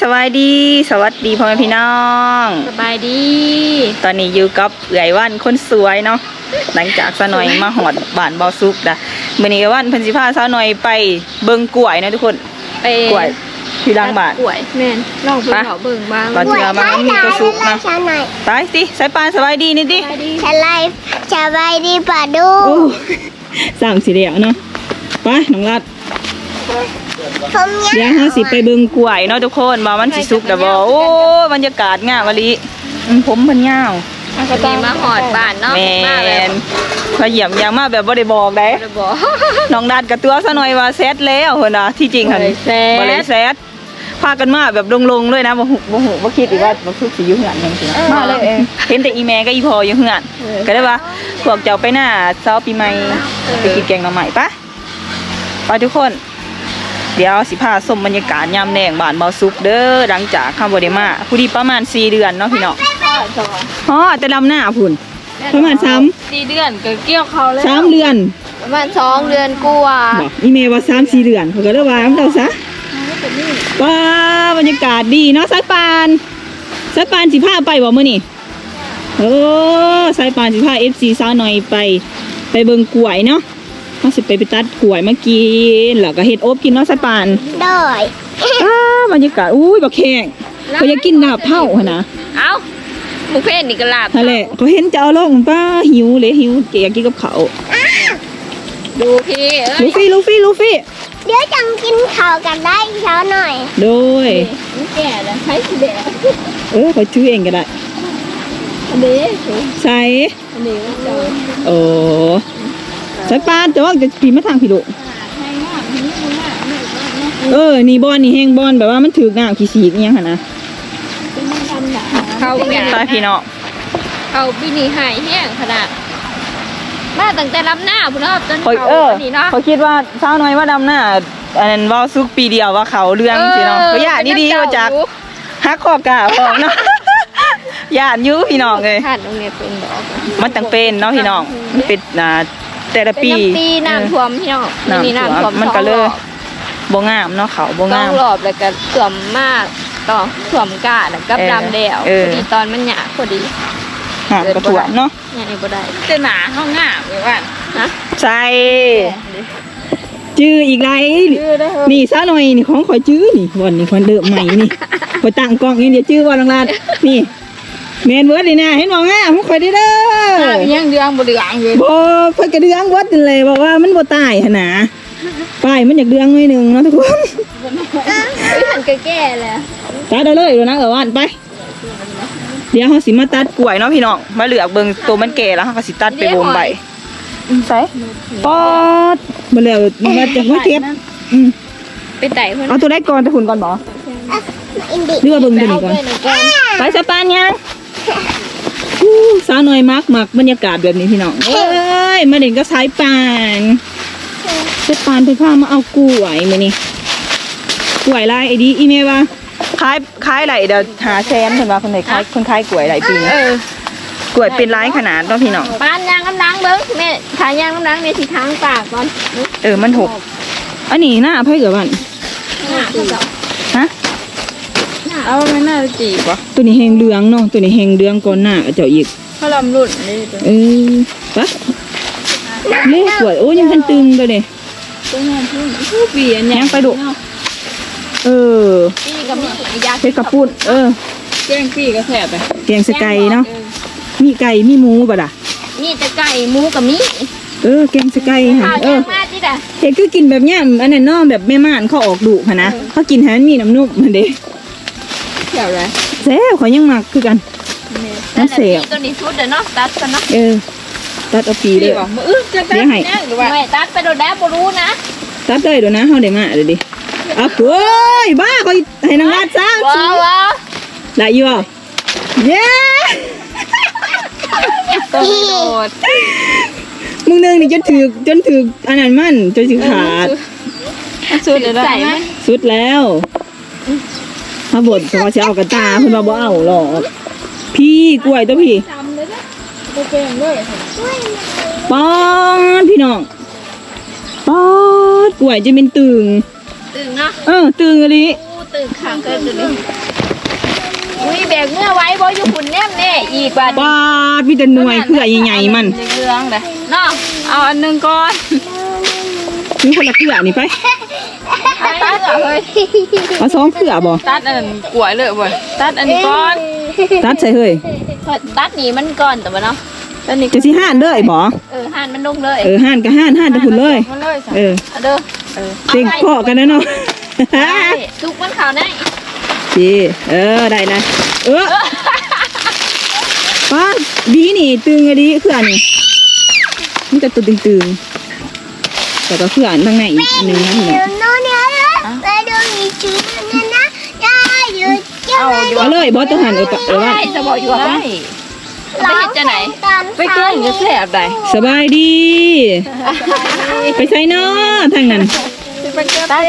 สวัสดี สวัสดีพ่อแม่พี่น้อง สบายดี ตอนนี้อยู่กับเอื่อยวันคนสวยเนาะหลังจากสาวหน่อยมาหอดบ้านเบาซุกดะมื้อนี้ก็วันเพิ่นสิพาสาวหน่อยไปเบิ่งกล้วยนะทุกคนไปกล้วยที่หลังบ้านกล้วยแม่นลองเบิ่งไปเขาเบิ่งบ้างก่อนที่จะมามีตัวซุกนะฉันหน่อยตายสิสายปานสบายดีนี่ติสบายดีฉันไล่สบายดีป่ะดูโอ้สร้างสิเดียวเนาะไปน้องรัดผมยั เดี๋ยวเฮาสิไปเบิ่งกล้วยเนาะทุกคนว่ามันสิสุกดะบ่โอ้บรรยากาศงามมะลิอืมผมเพิ่นยาววันนี้มาหอดบ้านเนาะแมมาแบบนพาเยี่ยมยังมาแบบบ่ได้บอกได้จะบอกน้องดัดกับตัวซะหน่อยว่าเซตแล้วเพิ่นน่ะที่จริงหั่นบ่ได้แซดบ่ได้แซดพากันมาแบบลงๆเลยนะบ่ฮู้บ่ฮู้บ่คิดอีกว่าบ่ทุกสิอยู่เฮือนจังซี่มาเลยเองเห็นแต่อีแม่กับอีพ่ออยู่เฮือนก็ได้ว่าพวกเจ้าไปหน้าเช้าปีใหม่ไปกินแกงหน่อไม้ปะไปทุกคน เดี๋ยวสิพาชมบรรยากาศยามแลงบ้านเบาสุกเด้อหลังจากข้าบ่ได้มาผู้ดีประมาณ4เดือนเนาะพี่น้องอ๋อแต่ลำหน้าพุ่นประมาณ3สี่เดือนก็เกี่ยวเขาแล้วสามเดือน ประมาณสองเดือนกว่าบอกอีเมลว่าสามสี่เดือนเขาก็เลยว่ามันเราซะว้าบรรยากาศดีเนาะสายปานสายปานสิพาไปบอกมื่อนี่โอ้สายปานสิพาเอฟซีสาวหน่อยไป ไปเบิ่งกล้วยเนาะ เขาสิไปไปตัดกล้วยมากินแล้วก็เฮ็ดโอบกินเนาะสายปานโดยอ้าบรรยากาศอุ้ยบักแข้งเขาอยากกินลาบเผาหนนะเอ้าหมุกเพศนี่ก็ลาบนั่นแหละเขาเห็นจะเอาลงป้าหิวเลยหิวอยากกินกับเขาวดูพี่เอ้ลูยฟี่ลูฟี่ลูฟี่เดี๋ยวจังกินข้าวกันได้เช้าหน่อย โดยมันแก่แล้วใช้สีแดงเออเขาชื่อเองก็ได้อันนี้ใส่อันนี้มันจะโอ้ สายปานจะว่าจะปีมาทางพี่ลูกเออ นี่บอลนี่แห้งบอลแบบว่ามันถือกน้ำขี้สีกอิหยังหั่นนะเข้าปีตายพี่เนาะเข้าปีนี้หายแห้งขนาดมาตั้งแต่รับหน้าพุ่นเนาะจนเขาเขาเอออันนี้เนาะเขาคิดว่าเช้าน้อยว่าดำหน้าอันนั้นเว่าซุกปีเดียวว่าเขาเรื่องสิเนาะเขาย่านนี่ดีว่าจักฮักคอกาของเนาะย่านอยุพี่น้องเลยท่านตรงนี้เป็นดอกมันตั้งเป็นเนาะพี่น้องมันเป็นอ่า แต่ละเป็นปีน้ำตีน้ำท่วมพี่น้องน้ำนี่น้ำท่วมมันก็เลยสองรอบบ่งามเนาะเขาบ่ต้องงามรอบแล้วก็ท่วมมากต่อท่วมกาแล้วกับเออดำเดียวเออพอดีตอนมันหยาพอดีหามกระถ่วมเนาะเนี่ยนี่บ่ได้จะหนาห้องงามเลยว่าฮะใช่จื้ออีกไรชื่อได้เหรอนี่ซะหน่อยนี่ของขอยจื้อนี่วันนี้คนเดิมใหม่นี่ขอยตั้งกล้องนี่เดี๋ยวจื้อว่าลังลาดนี่แมนเวิร์ดเลยนะเห็นบอกง่ะผมขอยได้เด้อ ยังเดืองบ่เดืองอยู่บ่เพิ่นกระเดืองเวิร์ดนั่นเลยบอกว่ามันบ่ตายหั่นนะป้ายมันอยากเดืองหน่อยหนึงเนาะทุกคนไอ้หันก็แก่แล้วตัดเอาเลยเดี๋ยวนะเออวันไป เดี๋ยวเฮาสิมาตัดกล้วยเนาะพี่น้องมาเหลือกเบิ่งตัวมันแก่แล้วเฮาก็สิตัดไปบ่มใบใส่ปอดบ่แล้วมันว่าจะมาเก็บอืมไปไต่เพิ่นเอาตัวได้ก่อนแต่หุ่นก่อนบ่อินดิหรือว่าเบิ่งตัวนี้ก่อนไปในแก้มไปสปานยังอู้ สาวน้อยมักมักบรรยากาศแบบนี้พี่น้องเอ้ยมาเด่นก็สายปานสายปานไปพามาเอากล้วยมานี่กล้วยลายไอ้ดีอีเมลว่าขายขายไหลเดี๋ยวหาแซนเพิ่นว่าคนไหนขายคนขายกล้วยไหลปีนี้เออกล้วยเป็นร้ายขนาดเนาะพี่น้องปานยางกำลังเบิ่งแม่ทายางกำลังในสิทางปากก่อนเออมันหกอันนี้หน้าไพ่เกือบวันหน้า เขาเจ้าฮะเอาไม่น่าจะจีบวะตัวนี้แหงเรืองเนาะตัวนี้แหงเรืองก่อนหน้าเจ้าอีกเขาลำรุ่นนี่ตัวเออปะเล่สวยโอ้ยยังทันตึงตัวเด้ตัวงานพุ่นผู้เปลี่ยนยังไปดุเออปีกับมียาเฮ็ดกระปุ้นเออแกงปีก็แสบไปแกงสไก่เนาะมีไก่มีหมูบ่ล่ะนี่จะไก่หมูกับมีเออแกงสไก่ค่ะข้าวเอยัองมาจิด่ะเฮ็ดคือกินแบบเนี้ยอันนั้นเนาะแบบแม่ม่านเขาออกดุค่ะนะเขากินให้มันมีน้ำนุ่มมันเด้ แถวไรแซ่บเขายังมักคือกัน นั่นแหละตัวนี้ชุดเด้อเนาะตัดกันเนาะเออ ตัดเอาปีเลยมืออื้อจะตัดเดี๋ยวให้ แน่หรือว่าไม่ตัดไปโดนแดดบ่รู้นะตัดเลยเดี๋ยวนะเฮาได้มาเดี๋ยวดิอะโอ้ยบ้าเขาให้นางรัดซะว้าวว้าวได้อยู่บ่เย้ ตัวโดดมึงนึงนี่จนถือจนถืออันนั้นมันจนสิขาด ชุดเดี๋ยวได้ไหมสุดแล้ว ถ้าบดเขาจะเอากระตาเพิ่นว่าบ่เอาหรอก พี่กล้วยตัวพี่จำเลยนะโอเคเลยป๊อดพี่น้องป๊อดกล้วยจะเป็นตึงตึงเนาะเออตึงอะไรอู้ตึตื่นข้างเกินตัวนี้อุ้ยแบกเมื่อไว้บ่อยู่หุ่นแนมแน่อีกบาดปาดมีแต่หน่วยเพื่อใหญ่ๆมันเรื่องเลยเนาะเอาอันหนึงก่อน มีคนละเพื่อนี่ไปตัดเฮ้ยเอาสองเพื่อบ่ตัดอันนั้นกล้วยเลยบ่ตัดอันนี้ก่อนตัดใส่เฮ้ยตัดนี่มันก่อนแต่ว่าเนาะตัดนี่จะสิห่านเด้อไอ้บ่เออหั่นมันลงเลยเออห่านก็ห่านห่านแต่พุ่นเลยมันเลยจ้ะเออเอาเด้อเออเต็งพอกันนะเนาะทุกมันขาวได้ดีเออได้นะเออป้าดีนี่ตึงอะดีเพื่อนนี่มันจะตัวตึงๆ แต่ก็เพื่อนข้างในอีกอันหนึงนะพี่น้องเดี๋ยวโน่นเนี่ยนะไปดูอีกชุดนึงนะยายอยู่เจ้าเอาเลยบอสตัวหันเออปะเออว่าได้จะบอกอยู่ว่าไปเฮ็ดจะไหน ไปเกินจะแสบได้สบายดี ไปใส่เนาะทางนั้นตัด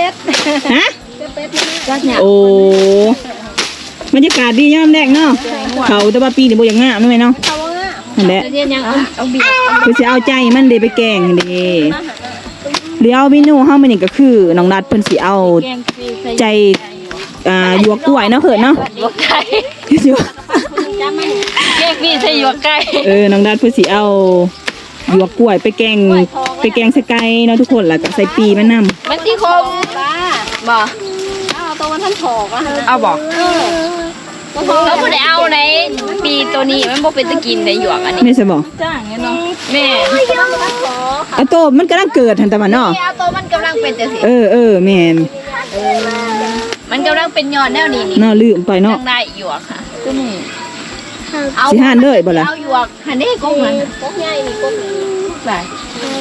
ฮะตัดเนี่ยโอ้บรรยากาศดีย่อมแรกเนาะเขาแต่ว่าปีนี้บ่อย่างงามไม่ไหมเนาะนั่นแหละเรียนยังเอาเอาบีบคือสิเอาใจมันเดไปแกงเด้ เดี๋ยวเมนูเฮามื้อนี้ก็คือน้องนัดเพิ่นสิเอาแกงฟรีใส่ใจอ่าหยวกกล้วยเนาะเพิ่นเนาะหยวกไก่หยวกแกงฟรีใส่หยวกไก่เออน้องนัดเพิ่นสิเอาหยวกกล้วยไปแกงไปแกงใส่ไก่เนาะทุกคนแล้วก็ใส่ปีมันนำมันที่คมบ่เอาตัวมันท่านถอกอะเอาบ่ เขาบ่ได้เอาไหนปีตัวนี้มันบ่เป็นตะกินในหยวกอันนี้ไม่ใช่บ่จ้างเนาะแม่เอาโตมันกำลังเกิดทันตะมันเนาะเอาตัวมันกำลังเป็นจังซี่เออเออแม่นมันกำลังเป็นยอดแนวนี้นี่เนาะลืมไปเนาะทางได้หยวกค่ะตัวนี้สิหานเลยบ่ล่ะเอาหยวกหันนี่กงมันกงใหญ่นี่กงนี้ไป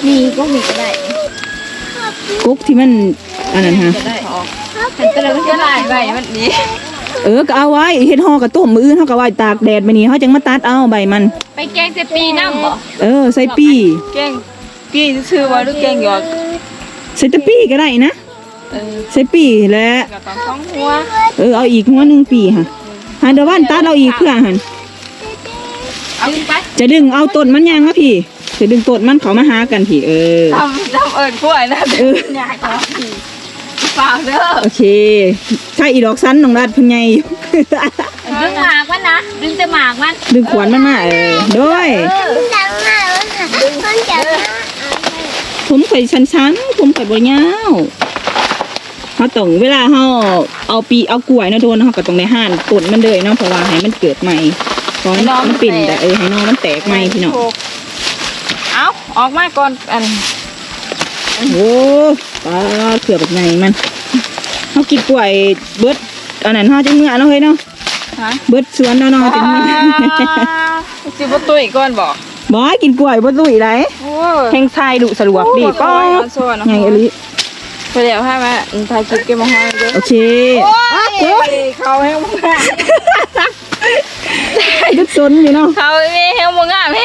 นี่กงนี้ก็ได้กุ๊กที่มันอันนั้นฮะก็ได้ออกหันแต่ละมันจะลายไปมันนี้ เออก็เอาไว้เฮ็ดห่อกับต้มมื้ออื่นเฮาก็ไว้ตากแดดมื้อนี้เฮาจังมาตัดเอาใบมัน ไปแกงเซปีน้ำบ่เออใส่ปีแกงปีชื่อว่าหรือแกงหยวกใส่แตะปีก็ได้นะเออใส่ปีและกับท้องหัวเออเอาอีกหัวหนึงปีค่ะหันเดี๋ยววันตัดเอาอีกเพื่อหันเอาไปจะดึงเอาต้นมันยางมาพี่จะดึงต้นมันเขามาหากันพี่เออ ทำทำเอิญกล้วยนะเออ ยากของพี่ ฝากเด้อโอเคใช่อีดอกสันน้องรัดเพิ่นใหญ่อยู่ ดึงหมากมันนะดึงแต่หมากมันดึงขวานมันมาเออโด้วย ดังมากเลยค่ะมันจะผมข่อยชันๆ ผมข่อยบ่ยาวเฮาต้องเวลาเฮาเอาปีเอากล้วยเนาะโดนเฮาก็ต้องได้ห่านต้นมันเลยเนาะเพราะว่าให้มันเกิดใหม่เพราะมันปิ่นแต่เออให้น้องมันแตกใหม่พี่น้องเอาออกมาก่อนอันโอ้ ปลาเขือแบบไงมันเฮากินกล้วยเบิดอันนั้นเฮาจังเมื่อเนาะเฮ้ยเนาะฮะเบิดสวนเนาะเนาะจังเมื่อสิบ่ตุ้ยก่อนบอกบ่ให้กินกล้วยบ่ตุ้ยไรโอ้แห้งทรายดุสะดวกดีป้อโซ่เนาะไงอลิไปเดี๋ยวให้มาถ่ายคลิปเกมมาให้เด้อโอเคโอ้ยเขาให้มึงอะดึกซนอยู่เนาะเขาไม่ให้มึงอะไม่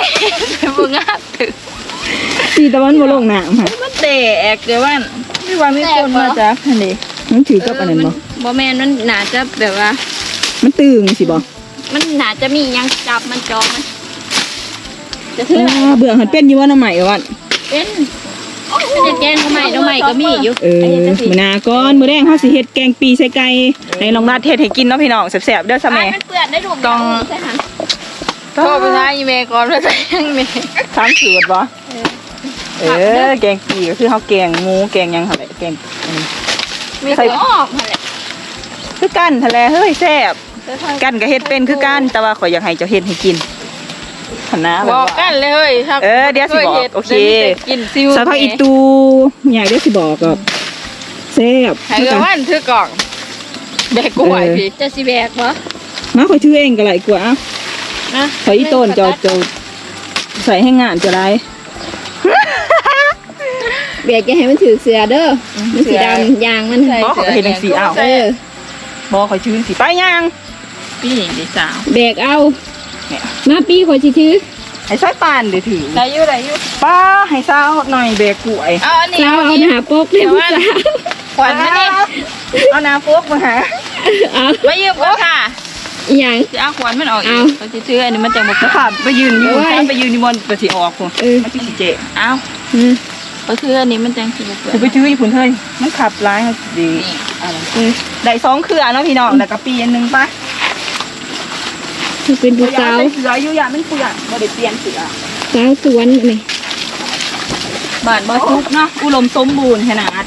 มึงอะถึง สีตะวันบ่ลงน้ำค่ะมันแตกเดี๋ยวว่าไม่ว่ามีคนมาจ้ะอันนี้มันถือกับอันนั้นบ่บ่แม่นมันน่าจะแบบว่า มันตึงสิบ่มันน่าจะมีหยังจับมันจองมันจะถืออ่าเบื่อหันเป็นอยู่ว่าน้ำใหม่วันเป็นไม่ได้แกงทำไมทำไมก็มีอยู่เออมื้อหนาก่อนมื้อแรงเฮาสิเฮ็ดแกงปีใส่ไก่ให้ลองราดเฮ็ดให้กินเนาะพี่น้องแซ่บๆเด้อซะแม่มันเปื้อนได้ถูกต้องใช่หันโทรไปทางอีเมลก่อนว่าจะยังเมลถามสูตรบ่ เออแกงปีก็คือเฮาแกงหมูแกงหยังหั่นแหละแกงอันนี้ มีเสียงออกมาแหละคือกันทะเลเฮ้ยแซ่บกันก็เฮ็ดเป็นคือกันแต่ว่าข่อยอยากให้เจ้าเฮ็ดให้กินหันนะแบบบอกว่ากันเลยเฮ้ยครับเออเดี๋ยวสิบอกโอเคกินซิวสาวพักอีตูอยากได้สิบอกกับแซ่บให้กับมันถือกล่องแบกกล้วยพี่ จะสิแบกบ่มาข่อยถือเองก็ไหลกว่านะข่อยอีต้นจะจะใส่ให้งานจะไร แบกจะให้มันถือเสือเด้อมันสีดำยางมันบอกเขาก็เห็นจังสีอ้าวเออบอกข่อยชื่อสีป้ายยางพี่หญิงดีสาวแบกเอาเนี่ยมาปีขอยสิถือให้ซอยปานเดี๋ยวถือได้อยู่ได้อยู่ป้าให้สาวหน่อยเบกกล้วยเอาอันนี้สาวเอาหน้าปกได้ผู้สาวขวัญมานี่เอาน้ำปุ๊กมาหาเอามายืมก็ค่ะอหย่างจะเอาขวัญมันออกอีเอากเขาจะซื้ออันนี้มันจะบอกแล้วค่ะไปยืนอยู่โอ้ยฉันไปยืนอยู่บนตัวสีออกพุ่นเออมันพี่สิเจเอา อืมเขาซื้ออันนี้มันจังสิบเปลืจะไปชื่อญี่ปุ่นเฮ้ยมันขับร้ายเขาดีนี่เอาล่ะเออได้สองเครือเนาะพี่น้องแล้วก็ปีอันหนึงปะมันเป็นผู้สาวใส่เสืออยู่อย่างมันเปื่อนบ่ได้เปลี่ยนเสือสาวสวนนี่บ้านบ่ทุกเนาะอุดมสมบูรณ์ขนาด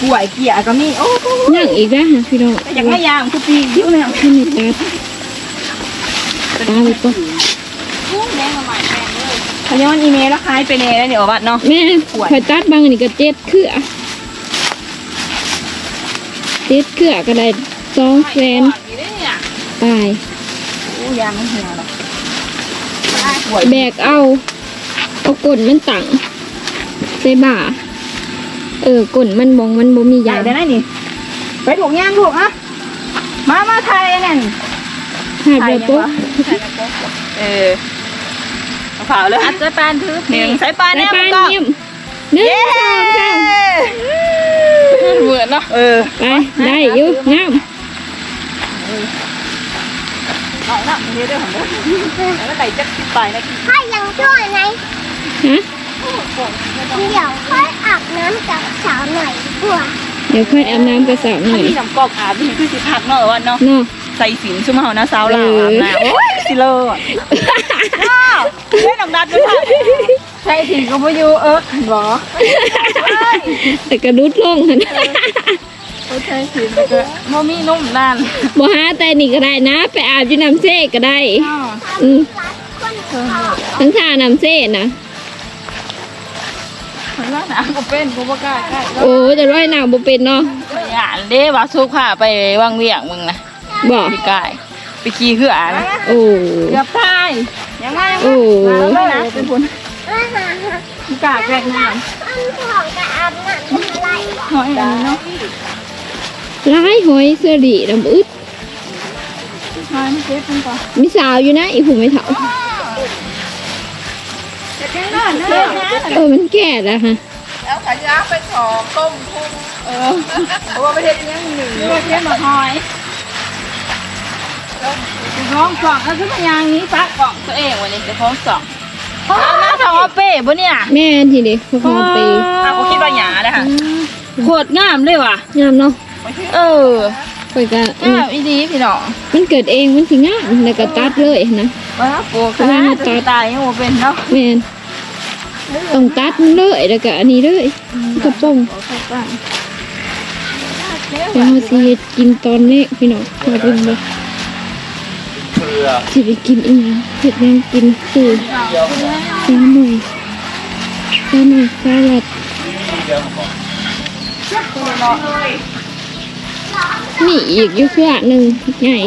กล้วยเกี่ยก็มีโอ้โหนั่งอีกแล้วฮะพี่น้องแต่อยากไม่ยางคือปีเดียวเนี่ยให้มีตัดตาไปปะกุ้งแดงมาใหม่แม่ เลยเขาย้อนอีเมลแล้วคล้ายไปเลยแล้วเดี๋ยววัดเนาะแม่คอยตัดบางอันนี้ก็เจ็ดเครือเจ็ดเครือก็ได้สองแสนอยู่ได้เนี่ยตายโอ้ยางมันเหี่ยวแล้วแบกเอาเอากลนมันตังใส่บ่า เออกลนมันมองมันบ่มีใหญ่ยางได้ไหมนี่ไปถูกย่างถูกอะมามาไทยนั่นหาดแบบปุ๊บเออ เอาเผาเลยอัดจะปานถือหนึ่งสายปลาไปเนี่ยปามันนก็เยี่ยมหนึ่งเย้สองสามเหมือนเนาะเออไปได้อยู่งามเอาละเดี๋ยวเดี๋ยวผมเดี๋ยวแล้วไก่จะตายนะถ้ายังช่วยไหมฮะเดี๋ยวค่อยอาบน้ำกับสาวหน่อยดีกว่าเดี๋ยวค่อยอาบน้ำกระสาวหน่ถ้าอยมีน้ำกอกอาบนี่คือสิพักเนาะวันเนาะเนาะใส่สินชุ่มเฮานะสาวลาวเอออาบน้ำโอ้ยสิเลอ น้าเล่นดอกดัดด้วยค่ะใช่สิก็บ่อยู่เออบ่แต่กระดุดลงหั่นใช่สิก็โมมีนุ่มนั่นบ่หาแต่นี่ก็ได้นะ ไปอาบอยู่น้ำเซ่ก็ได้อืมคนเขาทั้งท่าน้ำเซ่นะแล้วนะก็เป็นกูบ่กล้าใกล้โอ้จะร้อยน้ำบ่เป็นเนาะไปอ่านเด้ว่าสุขพาไปวางเวียงมึงนะบ่พี่กายไปขี่เหือนะโอ้เกือบตาย ยังไงโอ้แล้วนะเป็นคนอาหารพี่กายแกล้งน้อันของจะอาบน้ำเป็นอะไรวะำหอยอันนี้เนาะร้ายหอยเสรีดำอึดหอยมันเจ็บมันก่อนมีสาวอยู่นะอีผู้ไม่เฒ่าเจ็บนะเออมันแก่แล้วฮะแล้วขยะไปขอต้มคุ้งเออเพราะว่าประเทศนี้หนึ่งเลือดเจ็บมาหอย ร้องกล่องแล้วคือมันยางนี้ซักกล่องตัวเองวันนี้จะพร้อมสองเอาหน้าทองเอาเป้บ่เนี่ยแม่นทีเดียวพอไปอะผมคิดว่าหยาเลยค่ะโคตรงามเลยว่ะงามเนาะเออไปก็อืมงามอีดีพี่น้องมันเกิดเองมันสิงามแล้วก็ตัดเลยนะว้าโกขนาดจะตายยังบ่เป็นเนาะแม่นต้องตัดมันเลยแล้วก็อันนี้เลยกระป๋องเดี๋ยวเราสิเฮ็ดกินตอนนี้พี่น้องมาเบิ่งเลย สิไปกินอีหยังเฮ็ดหยังกินคือซาหน่อยซาหน่อยสลัดนี่อีกอยู่เครือหนึ่งใหญ่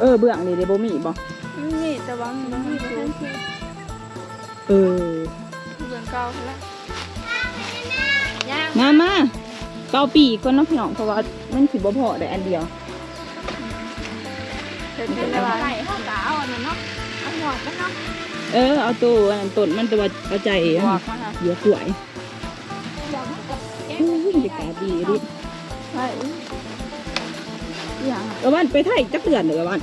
เออเบื้องนี่เดโบมีบ่นี่แต่ว่ามันมีสูงเออเบื้องเก่าแล้วย่างมามา เกาปีกก่อนเนาะพี่น้องเพราะว่ามันสิบ่พอได้อันเดียวเสร็จเป็นอะไรไหลห้องสาวอันนั้นเนาะเอาหอดมันเนาะเออเอาตัวอันนั้นต้นมันจะว่าเอาใจหอดมันอะเหลือกล้วยอุ้ยบรรยากาศดีดิใช่อย่างเออวันไปไทยจักเดือนเด้อวัน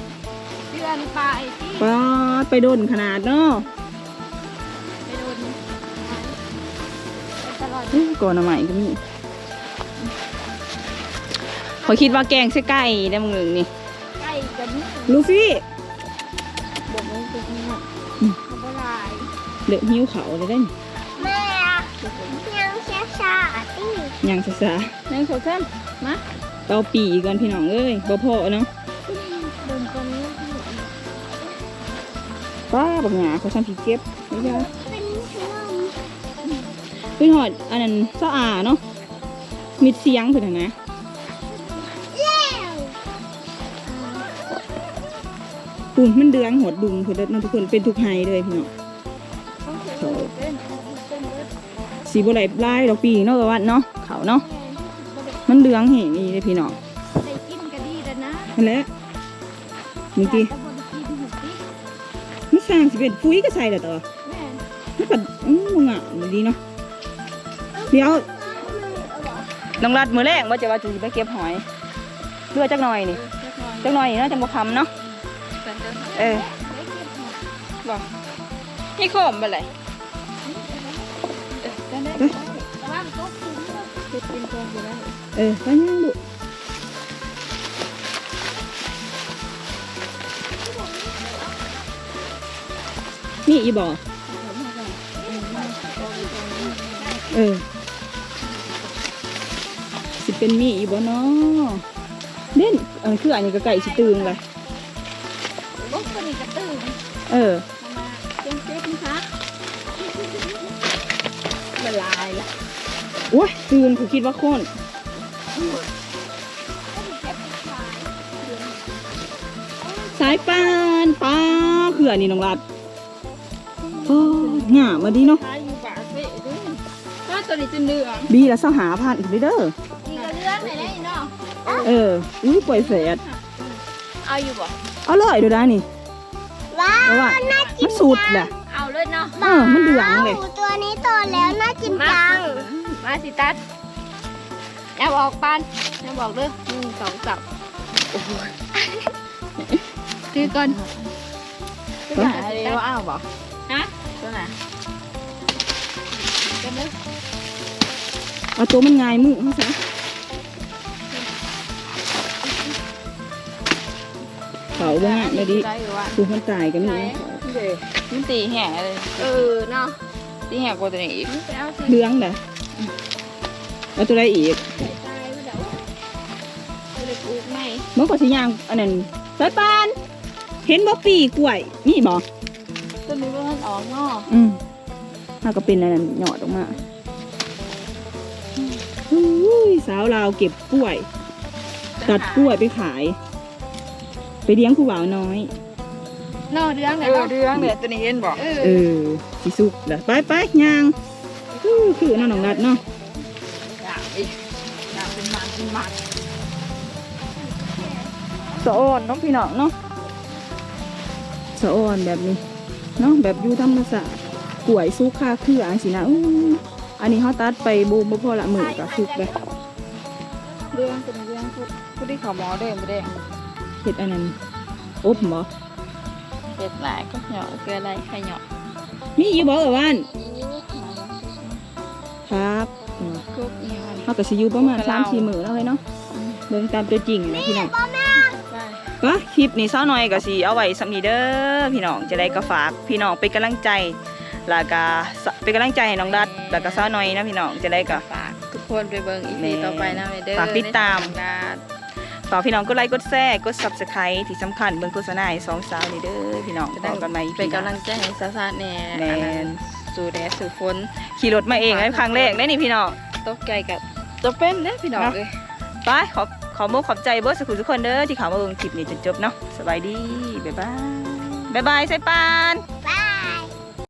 เดือนปลายที่ปาดไปโดนขนาดเนาะไปโดนตลอดอื้อก่อนเอาใหม่ก็มี ขอยคิดว่าแกงใส่ไก่ได้มึงหนึ่งนี่ใกล้กันนี่ลูฟี่บอกว่าเป็นยังไงเขาบ่ลายเดือดหิ้วเขาเลยได้นี่แม่ยังเสียสาตี้ยังซะซะหนึ่งโซเซนมาเกาปีก่อนพี่น้องเอ้ยบ่พอเนาะเดินตัวนี้ป้าบักหงาเขาทำผีเก็บไม่ใช่เป็นขนมขึ้นหอดอันนั้นสะอาเนาะมิดเสียงเพิ่นน่ะนะ ปุ่นมันเดืองหดดุงเพิ่นเด้อเนาะทุกคนเป็นทุกไฮเลยพี่น้องต้องถือเนเป็นเบิดสีบ่ไหลลายดอกปีเนาะว่าเนาะเขาเนาะมันเดืองเห็นนี่เลยพี่น้องได้กินก็ดีแล้วนะนั่นแหละมึงติแต่บ่ได้กินหุบดิมันสร้างสิเป็นฟุ้ยก็ใส่ละต่อแม่นมันก็อื้อมึงอะดีเนาะเดี๋ยวน้องรัดมือแรกว่าจะว่าจะไปเก็บหอยเลือจักหน่อยนี่จักหน่อยจักหน่น่าจังบ่คำเนาะ เดินเออได้กินหุบบ่นี่โคมบ่เลยเออได้ได้เฮ็ดเป็นแกงอยู่ได้เออไปย่างลูกนี่อีบอกเออ สิเป็นมีอีบ่เนาะเด่นเออคืออันนี้ก็ไก่สิตึงเลย บ่คนนี้ก็ตื่นเออเจ๊งเจ๊งคะละลายละโอ้ยตื่นกูคิดว่าโคนสายปานปลาเขื่อนนี่น้องรัดโอ้หง่ามาดีเนาะบาเฟ่เด้อถ้าตัวนี้จะเหลือบีละเสาหาพันอีกเด้อนี่ก็เลือกไหนได้เนาะเออ อุ้ยป่วยแสดเอาอยู่บ่ เอาเลยเดูได้นี่ว้าเพราะวว่าน่ากิมันนสุดแหละ เอาเลยเนาะ เออมันเดืองเลยว้าวตัวนี้โตแล้วน่ากินจังมาสิตัดแอบออกปานแอบบอกเด้อหนึ่งสองสามโอ้โหซื้อก่อนตัวไหนเรียกว่าอ้าวบอกฮะตัวไหนกันเด้อเอาตัวมันง่ายมือเขาซะ เขาว่าง่ายไม่ดีได้หรือว่าคือมันตายกันนี่มันตีแห่เลยเออเนาะตีแห่กว่าตัวนี้อีกเอาสิเลื้องเด้อเอาตัวใดอีกใส่ตายไปเดี๋ยวจะได้ปลูกใหม่เมื่อก่อนสิยางอันนั้นสายปาน เห็นบ่ปีกล้วยนี่บ่ตัวนี้ว่ามันออกเนอกอืมถ้าก็เป็นอันนั้นหยอดออกมาอุ้ยสาวลาวเก็บกล้วย ตัดกล้วยไปขาย ไปเลี้ยงผู้บ่าวน้อยเนาะเรื่องเอเนี่ยอเนาะเรื่องเนี่ยตัวนี้เห็นบอกเออเออสิสุกละไปไปย่างอู้คือน้องน้องนัดเนาะอยากอีกอยากเป็นมันเป็นมันสะอ่อนเน้องพี่น้องเนาะสะอ่อนแบบนี้เนาะแบบอยู่ธรรมศาสตร์กล้วยสุกค่าเครืออันสินะอู้อันนี้เขาตัดไปบูมบ่พอละมือกับสุกเลยเรื่องตัวนี้เรื่องพูดพูดที่เขาหมอเด้ไม่ได้ เห็ดอันนั้นอบหมอเห็ดหลายก็เหยาะเกลืออะไรใครเหยาะมีอยู่บ่เออว่านครับอืมคุกเนี่ยมันเขาก็สิอยู่ประมาณพวกสามเราสี่มื้อแล้วเฮ้ยเนาะเบิ่งตามตัวจริงนะพี่น้องได้ปะคลิปนี้เศร้าหน่อยก็สิเอาไว้สำนีเด้อพี่น้องจะได้ก็ฝากพี่น้องเป็นกำลังใจแล้วก็สเป็นกำลังใจให้น้องดัดแล้วก็เศร้าหน่อยนะพี่น้องจะได้ก็ฝากทุกคนไปเบิ่งอีแม่พีต่อไปนะเด้อฝากติดตามในช่องดา ฝากพี่น้องกดไลค์กดแชร์กด Subscribe ที่สำคัญเบิ่งโฆษณาให้สองสาวนี่เด้อพี่น้องจะจะได้ได้กันใหม่เป็นกำลังใจให้ซาซาแน่แมอันนั้นนสู่แดดสู่ฝน ขี่รถมาเองในครั้งแรกได้นี่พี่น้อง ตกใจกับจะเป็นเด้อพี่น้องเนาะเลยไปขอขอโมกขอบใจเบิร์ดสุขุมทุกคนเด้อที่เขามาเบิ่งคลิปนี้จนจบเนาะสบายดี บ๊ายบาย บ๊ายบายไซปาน